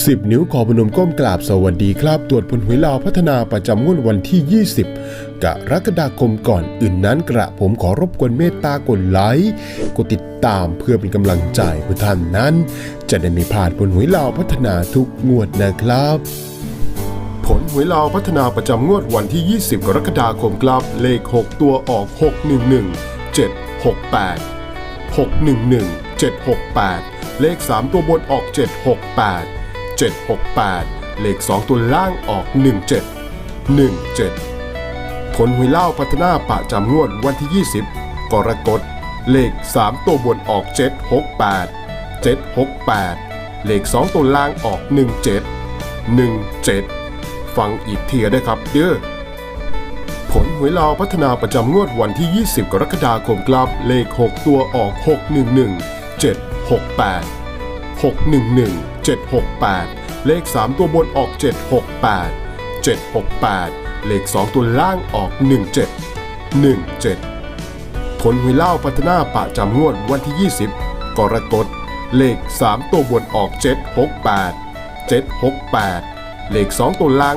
10 นิ้วขอพนมก้มกราบสวัสดีครับ ตรวจผลหวยลาวพัฒนาประจำงวดวันที่ 20 กรกฎาคมก่อนอื่นนั้นกระผมขอรบกวนเมตตากดไลค์กดติดตามเพื่อเป็นกำลังใจเพื่อท่านนั้น จะได้ไม่พลาดผลหวยลาวพัฒนาทุกงวดนะครับผลหวยลาวพัฒนาประจำงวดวันที่ 20 กรกฎาคมครับ เลข 6 ตัวออก 611 768 611 768 เลข 3 ตัวบนออก 768 768 เลข 2 ตัวล่างออก 17 17 ผลหวยเล่าพัฒนาปะจำงวดวันที่ 20 กรกฎ เลข 3 ตัวบนออก 768 768 เลข 2 ตัวล่างออก 17 17 ฟังอีกเทียได้ครับเด้อผลหวยลาวพัฒนาประจำงวดวันที่ 20 กรกฎาคมครับ เลข 6 ตัวออก 611 768 611 768 เลข 3 ตัวบนออก 768 768 เลข 2 ตัวล่างออก 17 17ผลหวยเล่าพัฒนาปะจำงวดวันที่ 20 กรกฎเลข 3 ตัวบนออก 768 768 เลข 2 ตัวล่าง